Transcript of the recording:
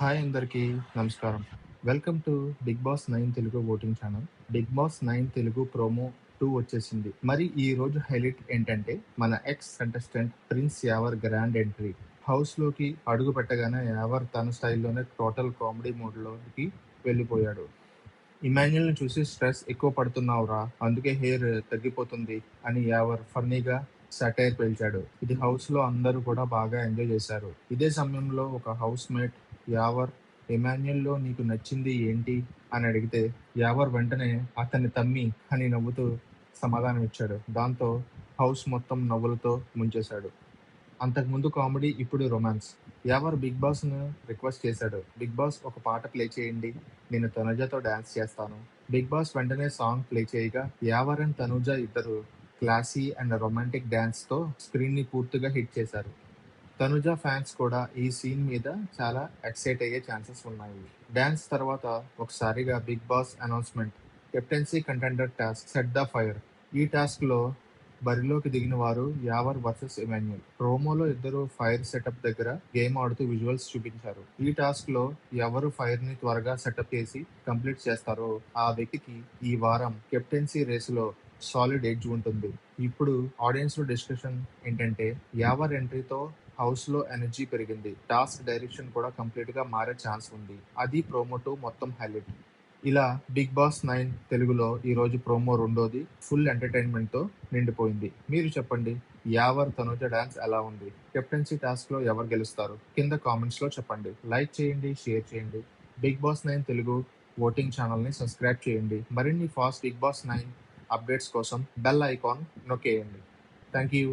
Hi అందరికీ నమస్కారం. Welcome to Bigg Boss nine Telugu voting channel. Bigg Boss nine Telugu promo two వచ్చేసింది. మరి ఈ రోజు హైలైట్ ఏంటంటే మన ex contestant Prince Yawar grand entry. హౌస్లోకి అడుగు పెట్టగానే యావర్ తన స్టైల్లోనే టోటల్ కామెడీ మోడ్లోకి వెళ్ళిపోయాడు. ఇమాన్యుల్ని చూసి స్ట్రెస్ ఎక్కువ పడుతున్నావురా అందుకే హెయిర్ తగ్గిపోతుంది అని యావర్ ఫన్నీగా సటైర్ పేల్చాడు. ఇది హౌస్లో అందరూ కూడా బాగా ఎంజాయ్ చేశారు. ఇదే సమయంలో ఒక హౌస్ మేట్ యావర్ ఎమాన్యుల్లో నీకు నచ్చింది ఏంటి? అని అడిగితే యావర్ వెంటనే అతన్ని తమ్మి అని నవ్వుతూ సమాధానం ఇచ్చాడు. దాంతో హౌస్ మొత్తం నవ్వులతో ముంచేశాడు. అంతకుముందు కామెడీ ఇప్పుడు రొమాన్స్. యావర్ బిగ్ బాస్ను రిక్వెస్ట్ చేశాడు. బిగ్ బాస్ ఒక పాట ప్లే చేయండి. నేను తనుజతో డ్యాన్స్ చేస్తాను. బిగ్ బాస్ వెంటనే సాంగ్ ప్లే చేయగా యావర్ అండ్ తనుజ ఇద్దరు క్లాసీ అండ్ రొమాంటిక్ డ్యాన్స్తో స్క్రీన్ని పూర్తిగా హిట్ చేశారు. తనుజ ఫ్యాన్స్ కూడా ఈ సీన్ మీద చాలా ఎక్సైట్ అయ్యే ఛాన్సెస్ ఉన్నాయి. డాన్స్ తర్వాత ఒకసారిగా Bigg Boss announcement captaincy contender task set the fire. ఈ టాస్క్లో బరిలోకి దిగిన వారు యావర్ వర్సెస్ ఎమాన్యుల్ ప్రోమోలో ఇద్దరు ఫైర్ సెటప్ దగ్గర గేమ్ ఆడుతూ విజువల్స్ చూపించారు. ఈ టాస్క్లో ఎవరు ఫైర్ని త్వరగా సెటప్ చేసి కంప్లీట్ చేస్తారో ఆ వ్యక్తికి ఈ వారం కెప్టెన్సీ రేసులో సాలిడ్ ఎడ్జ్ ఉంటుంది. ఇప్పుడు ఆడియన్స్లో డిస్కషన్ ఏంటంటే యావర్ ఎంట్రీతో హౌస్లో ఎనర్జీ పెరిగింది. టాస్క్ డైరెక్షన్ కూడా కంప్లీట్గా మారే ఛాన్స్ ఉంది. అది ప్రోమో టూ మొత్తం హైలైట్. ఇలా బిగ్ బాస్ నైన్ తెలుగులో ఈరోజు ప్రోమో రెండోది ఫుల్ ఎంటర్టైన్మెంట్తో నిండిపోయింది. మీరు చెప్పండి యావర్ తనుజ డాన్స్ ఎలా ఉంది? కెప్టెన్సీ టాస్క్లో ఎవరు గెలుస్తారు? కింద కామెంట్స్లో చెప్పండి. లైక్ చేయండి షేర్ చేయండి. Bigg Boss nine Telugu voting ఛానల్ని సబ్స్క్రైబ్ చేయండి. మరిన్ని fast Bigg Boss nine updates కోసం బెల్ ఐకాన్ నొక్కేయండి. Thank you